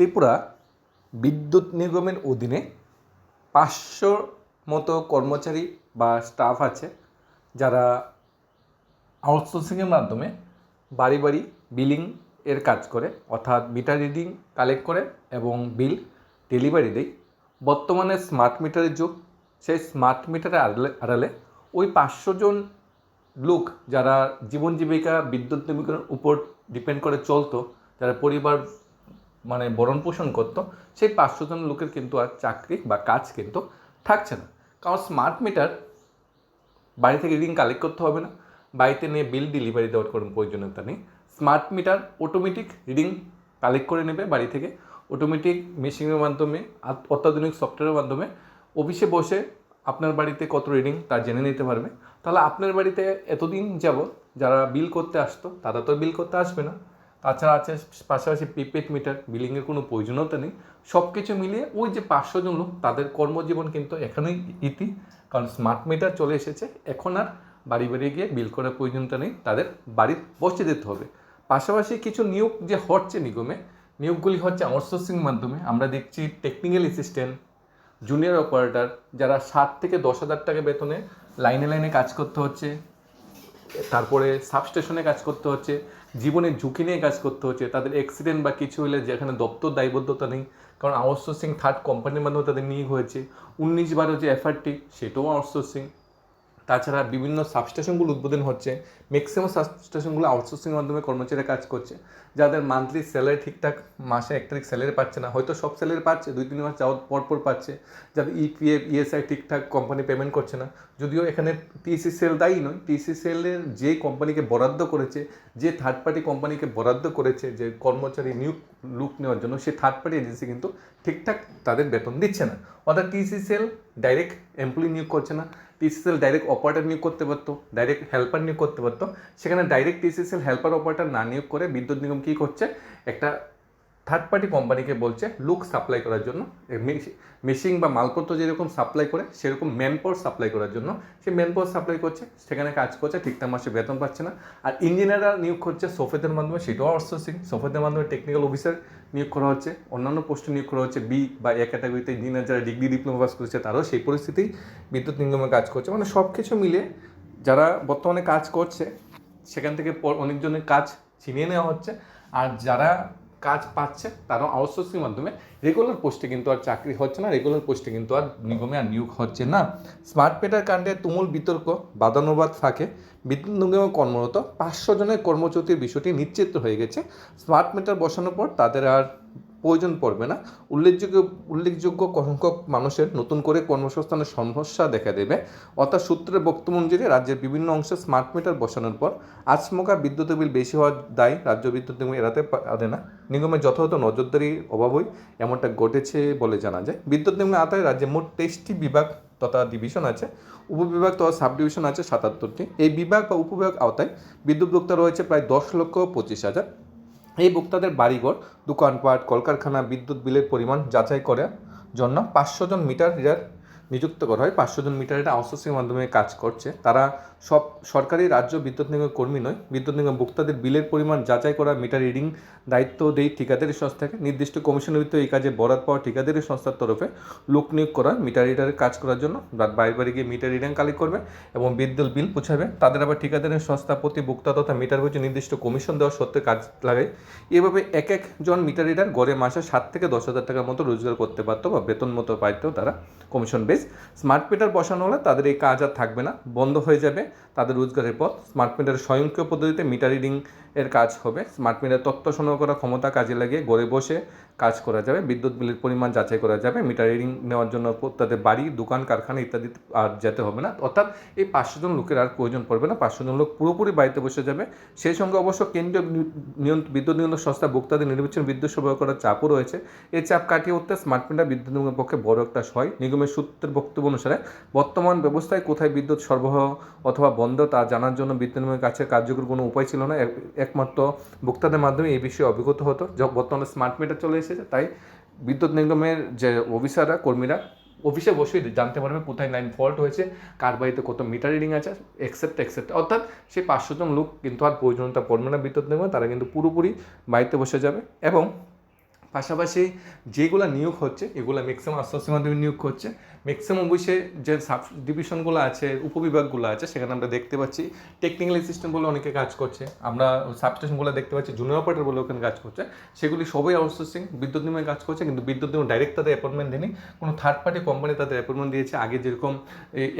ত্রিপুরা বিদ্যুৎ নিগমের অধীনে পাঁচশোর মতো কর্মচারী বা স্টাফ আছে, যারা আউটসোর্সিংয়ের মাধ্যমে বাড়ি বাড়ি বিলিং এর কাজ করে, অর্থাৎ মিটার রিডিং কালেক্ট করে এবং বিল ডেলিভারি দেয়। বর্তমানে স্মার্ট মিটারের যুগ, সেই স্মার্ট মিটারের আড়ালে আড়ালে ওই পাঁচশো জন লোক যারা জীবন জীবিকা, বিদ্যুৎ জীবিকার উপর ডিপেন্ড করে চলতো, যারা পরিবার মানে ভরণ পোষণ করতো, সেই পাঁচশো জন লোকের কিন্তু আর চাকরি বা কাজ কিন্তু থাকছে না। কারণ স্মার্ট মিটার বাড়ি থেকে রিডিং কালেক্ট করতে হবে না। বাড়িতে নিয়ে বিল ডেলিভারি দেওয়ার কোনো প্রয়োজনীয়তা নেই। Smart meter automatic reading collect করে নেবে বাড়ি থেকে। অটোমেটিক মেশিনের মাধ্যমে অত্যাধুনিক সফটওয়্যারের মাধ্যমে অফিসে বসে আপনার বাড়িতে কত রিডিং তা জেনে নিতে পারবে। তাহলে আপনার বাড়িতে এতদিন যাব যারা বিল করতে আসতো, তারা তো বিল করতে আসবে না। তাছাড়া আছে পাশাপাশি প্রিপেড মিটার, বিলিংয়ের কোনো প্রয়োজনীয়তা নেই। সব কিছু মিলিয়ে ওই যে পাঁচশো জন লোক, তাদের কর্মজীবন কিন্তু এখানেই ইতি। কারণ স্মার্ট মিটার চলে এসেছে, এখন আর বাড়ি বাড়ি গিয়ে বিল করার প্রয়োজনটা নেই, তাদের বাড়ির বসে যেতে হবে। পাশাপাশি কিছু নিয়োগ যে হচ্ছে নিগমে, নিয়োগগুলি হচ্ছে আউটসোর্সিং মাধ্যমে। আমরা দেখছি টেকনিক্যাল অ্যাসিস্ট্যান্ট জুনিয়র অপারেটর যারা সাত থেকে দশ হাজার টাকা বেতনে লাইনে লাইনে কাজ করতে হচ্ছে, তারপরে সাবস্টেশনে কাজ করতে হচ্ছে। জীবনের ঝুঁকি নিয়ে কাজ করতে হচ্ছে, তাদের অ্যাক্সিডেন্ট বা কিছু হলে যেখানে দপ্তর দায়বদ্ধতা নেই, কারণ আউটসোর্সিং থার্ড কোম্পানির মাধ্যমে তাদের নিয়োগ হয়েছে। উনিশ বারো যে এফআরটি সেটাও আউটসোর্সিং তাছাড়া বিভিন্ন সাবস্টেশনগুলো উদ্বোধন হচ্ছে ম্যাক্সিমাম সাবস্টেশনগুলো আউটসোর্সিংয়ের মাধ্যমে কর্মচারীরা কাজ করছে। যাদের মান্থলি স্যালারি ঠিকঠাক, মাসে এক তারিখ স্যালারি পাচ্ছে না। হয়তো সব স্যালারি পাচ্ছে, দুই তিন মাস যাওয়ার পর পর পাচ্ছে। যাদের E ইপিএফ ইএসআই ঠিকঠাক কোম্পানি পেমেন্ট করছে না। যদিও এখানে টিসি সেল দায়ী নয়। টিসি সেলের যে কোম্পানিকে বরাদ্দ করেছে, যে থার্ড পার্টি কোম্পানিকে বরাদ্দ করেছে, যে কর্মচারী নিয়োগ লুক নেওয়ার জন্য সেই থার্ড পার্টি এজেন্সি কিন্তু ঠিকঠাক তাদের বেতন দিচ্ছে না। অর্থাৎ টিসি সেল ডাইরেক্ট এমপ্লয়ি নিয়োগ করছে না। টিসিসিএল ডাইরেক্ট অপারেটার নিয়োগ করতে পারতো ডাইরেক্ট হেল্পার নিয়োগ করতে পারতো। সেখানে ডাইরেক্ট টিসিসিএল হেল্পার অপারেটর না নিয়োগ করে বিদ্যুৎ নিগম কী করছে? একটা থার্ড পার্টি কোম্পানিকে বলছে লুক সাপ্লাই করার জন্য। মেশিন বা মালপত্র যেরকম সাপ্লাই করে, সেরকম ম্যান পাওয়ার সাপ্লাই করার জন্য। সে ম্যান পাওয়ার সাপ্লাই করছে, সেখানে কাজ করছে ঠিকঠাক মাসে বেতন পাচ্ছে না। আর ইঞ্জিনিয়াররা নিয়োগ করছে সোফেদের মাধ্যমে, সেটাও আউটসোর্সিং সোফেদের মাধ্যমে টেকনিক্যাল অফিসার নিয়োগ করা হচ্ছে। অন্যান্য পোস্টে নিয়োগ করা হচ্ছে। বি বা এ ক্যাটাগরিতে ইঞ্জিনিয়ার যারা ডিগ্রি ডিপ্লোমা পাস করেছে, তারাও সেই পরিস্থিতি বিদ্যুৎ নিগমে কাজ করছে। মানে সব কিছু মিলে যারা বর্তমানে কাজ করছে, সেখান থেকে অনেকজনের কাজ ছিনিয়ে নেওয়া হচ্ছে। আর যারা কাজ পাচ্ছে তারাও আউটসোর্সিং মাধ্যমে রেগুলার পোস্টে কিন্তু আর চাকরি হচ্ছে না রেগুলার পোস্টে কিন্তু আর নিগমে আর নিয়োগ হচ্ছে না। স্মার্ট মিটার কাণ্ডে তুমুল বিতর্ক, বাদানুবাদ ফাঁকে। বিদ্যুৎ নিগমে কর্মরত পাঁচশো জনের কর্মচ্যুতির বিষয়টি নিশ্চিত হয়ে গেছে। স্মার্ট মিটার বসানোর পর তাদের আর প্রয়োজন পড়বে না। উল্লেখযোগ্য উল্লেখযোগ্য সংখ্যক মানুষের নতুন করে কর্মসংস্থানের সমস্যা দেখা দেবে। অর্থাৎ সূত্রের বক্তব্য অনুযায়ী রাজ্যের বিভিন্ন অংশে স্মার্ট মিটার বসানোর পর আচমকা বিদ্যুতের বিল বেশি হওয়ার দায় রাজ্য বিদ্যুৎ নিগম এড়াতে পারে না। নিগমের যথাযথ নজরদারির অভাবই এমনটা ঘটেছে বলে জানা যায়। বিদ্যুৎ নিগমের আওতায় রাজ্যে মোট তেইশটি বিভাগ তথা ডিভিশন আছে। উপবিভাগ তথা সাব ডিভিশন আছে সাতাত্তরটি। এই বিভাগ বা উপবিভাগ আওতায় বিদ্যুৎ ভোক্তা রয়েছে প্রায় দশ লক্ষ পঁচিশ হাজার। এই ভোক্তাদের বাড়িঘর, দোকানপাট, কলকারখানা, বিদ্যুৎ বিলের পরিমাণ যাচাই করার জন্য পাঁচশো জন মিটার রিডার নিযুক্ত করা হয়। পাঁচশো জন মিটার রিডার আউটসোর্সিংয়ের মাধ্যমে কাজ করছে। তারা সব সরকারি, রাজ্য বিদ্যুৎ নিগমের কর্মী নয়। বিদ্যুৎ নিগম ভোক্তাদের বিলের পরিমাণ যাচাই করা, মিটার রিডিং, দায়িত্ব দেয় ঠিকাদারি সংস্থাকে নির্দিষ্ট কমিশনের ভিত্তিতে এই কাজে বরাদ পাওয়া ঠিকাদারি সংস্থার তরফে লোক নিয়োগ করা, মিটার রিডারের কাজ করার জন্য। বাড়ি বাড়ি গিয়ে মিটার রিডিং কালেক্ট করবে এবং বিদ্যুৎ বিল পুছাবে। তাদের আবার ঠিকাদারি সংস্থা প্রতি ভোক্তা তথা মিটার হচ্ছে নির্দিষ্ট কমিশন দেওয়া সত্ত্বে কাজ লাগে এভাবে এক একজন মিটার রিডার গড়ে মাসে সাত থেকে দশ হাজার টাকার মতো রোজগার করতে পারতো বা বেতন মতো পাইতো তারা। কমিশন বেস স্মার্ট মিটার বসানো হলে তাদের এই কাজ আর থাকবে না, বন্ধ হয়ে যাবে। তাদের রোজগারের পথ স্মার্ট মিটারের স্বয়ংক্রিয় পদ্ধতিতে মিটার রিডিং এর কাজ হবে। স্মার্ট মিটার তথ্য সংগ্রহ করার ক্ষমতা কাজে লাগিয়ে ঘরে বসে কাজ করা যাবে। বিদ্যুৎ বিলের পরিমাণ যাচাই করা যাবে। মিটার রিডিং নেওয়ার জন্য তাদের বাড়ি, দোকান, কারখানা ইত্যাদি আর যেতে হবে না। অর্থাৎ এই পাঁচশো জন লোকের আর প্রয়োজন পড়বে না। পাঁচশো জন লোক পুরোপুরি বাড়িতে বসে যাবে। সেই সঙ্গে অবশ্য কেন্দ্রীয় বিদ্যুৎ নিয়ন্ত্রণ সংস্থা ভোক্তাদের নির্বাচন বিদ্যুৎ সরবরাহ করার চাপও রয়েছে। এই চাপ কাটিয়ে উঠতে স্মার্ট মিটার বিদ্যুৎ নিগমের পক্ষে বড় একটা সহায়। নিগমের সূত্রের বক্তব্য অনুসারে, বর্তমান ব্যবস্থায় কোথায় বিদ্যুৎ সরবরাহ অথবা বন্ধ তা জানার জন্য বিদ্যুৎ নিগমের কাছে কার্যকর কোনো উপায় ছিল না। একমাত্র ভোক্তাদের মাধ্যমে এই বিষয়ে অবগত হতো। যখন বর্তমানে স্মার্ট মিটার চলে এসেছে, তাই বিদ্যুৎ নিগমের যে অফিসাররা কর্মীরা অফিসে বসেই জানতে পারবে কোথায় লাইন ফল্ট হয়েছে, কার বাড়িতে কত মিটার রিডিং আছে এক্সেপ্ট এক্সেপ্ট অর্থাৎ সেই পাঁচশো জন লোক কিন্তু আর প্রয়োজনীয়তা পড়বে না বিদ্যুৎ নিগমে, তারা কিন্তু পুরোপুরি বাড়িতে বসে যাবে এবং পাশাপাশি যেগুলো নিয়োগ হচ্ছে, এগুলো ম্যাক্সিমাম আশ্বাসের মাধ্যমে নিয়োগ হচ্ছে। ম্যাক্সিমাম অবশ্যই যে সাব ডিভিশনগুলো আছে, উপবিভাগগুলো আছে, সেখানে আমরা দেখতে পাচ্ছি টেকনিক্যাল সিস্টেম বলে অনেকে কাজ করছে। আমরা সাবস্টেশনগুলো দেখতে পাচ্ছি জুনিয়র অপারেটর বলে ওখানে কাজ করছে। সেগুলি সবই আউটসোর্সিং বিদ্যুৎ নিগমে কাজ করছে, কিন্তু বিদ্যুৎ নিগম ডাইরেক্ট তাদের অ্যাপয়েন্টমেন্ট দেয়নি। কোনো থার্ড পার্টি কোম্পানি তাদের অ্যাপয়েন্টমেন্ট দিয়েছে। আগে যেরকম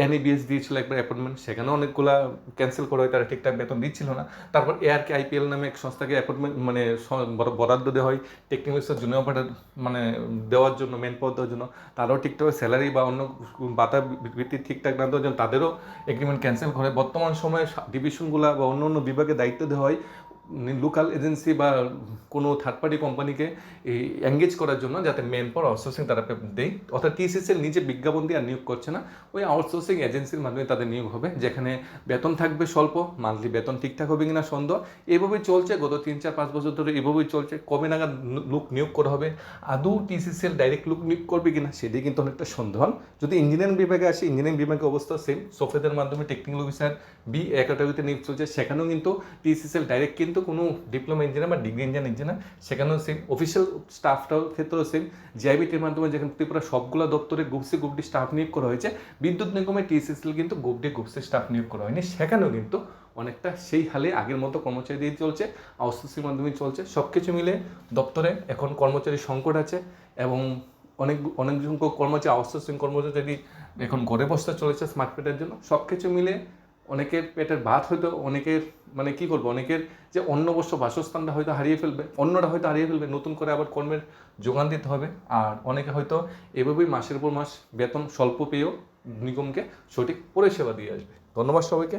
এনএবিএস দিয়েছিল একবার অ্যাপয়েন্টমেন্ট সেখানেও অনেকগুলা ক্যান্সেল করা হয়, তারা ঠিকঠাক বেতন দিচ্ছিল না। তারপর এআরকে আইপিএল নামে এক সংস্থাকে অ্যাপয়েন্টমেন্ট মানে বরাদ্দ দেওয়া হয়। টেকনিক্যাল জুনিয়র অপারেটর মানে দেওয়ার জন্য মেন পদ দেওয়ার জন্য, তারাও ঠিকঠাক স্যালারি বা অন্য বাতা ভিত্তি ঠিকঠাক না দেওয়ার জন্য তাদেরও এগ্রিমেন্ট ক্যান্সেল করে। বর্তমান সময়ে ডিভিশনগুলো বা অন্য অন্য বিভাগে দায়িত্ব দেওয়া হয়। লোকাল এজেন্সি বা কোনো থার্ড পার্টি কোম্পানিকে এঙ্গেজ করার জন্য যাতে মেন পাওয়ার আউটসোর্সিং তারা দেয়। অর্থাৎ টিসিসিএল নিজে বিজ্ঞাপন দিয়ে আর নিয়োগ করছে না। ওই আউটসোর্সিং এজেন্সির মাধ্যমে তাদের নিয়োগ হবে, যেখানে বেতন থাকবে স্বল্প মান্থলি বেতন ঠিকঠাক হবে কিনা সন্দেহ। এভাবেই চলছে, গত তিন, চার, পাঁচ বছর ধরে এভাবেই চলছে। কবে নাগাদ লোক নিয়োগ করা হবে, আদৌ টিসিসিএল ডাইরেক্ট লোক নিয়োগ করবে কিনা সেটাই কিন্তু অনেকটা সন্দেহ। যদি ইঞ্জিনিয়ারিং বিভাগে আসে ইঞ্জিনিয়ারিং বিভাগের অবস্থা সেম সফটওয়্যারের মাধ্যমে টেকনিক্যাল অফিসার বি একাডেমিতে নিয়োগ চলছে, সেখানেও কিন্তু টিসিসিএল ডাইরেক্ট কিন্তু কোনো ডিপ্লোমা ইঞ্জিনিয়ার বা ডিগ্রি ইঞ্জিনিয়ার ইঞ্জিনিয়ার সেখানেও সেম অফিসিয়াল স্টাফটাও ক্ষেত্রেও সেম জিআইবিটির মাধ্যমে যেখানে ত্রিপুরা সবগুলো দপ্তরে গুপসি গুপডি স্টাফ নিয়োগ করা হয়েছে, বিদ্যুৎ নিগমে টিসিসিএল কিন্তু গুপডি গুপসি স্টাফ নিয়োগ করা হয়নি। সেখানেও কিন্তু অনেকটা সেই হালে আগের মতো কর্মচারী দিয়ে চলছে আউটসোর্সিং মাধ্যমে চলছে। সব কিছু মিলে দপ্তরে এখন কর্মচারী সংকট আছে এবং অনেক অনেক সংখ্যক কর্মচারী আউটসোর্সিং কর্মচারী এখন ঘরে বসতে চলেছে স্মার্ট জন্য সব কিছু মিলে অনেকের পেটের ভাত হয়তো অনেকের মানে কি করব অনেকের যে অন্য বস্ত্র বাসস্থানটা হয়তো হারিয়ে ফেলবে অন্যরা হয়তো হারিয়ে ফেলবে, নতুন করে আবার কর্মের যোগান দিতে হবে। আর অনেকে হয়তো এভাবেই মাসের পর মাস বেতন স্বল্প পেয়েও নিগমকে সঠিক পরিষেবা দিয়ে আসবে। ধন্যবাদ সবাইকে।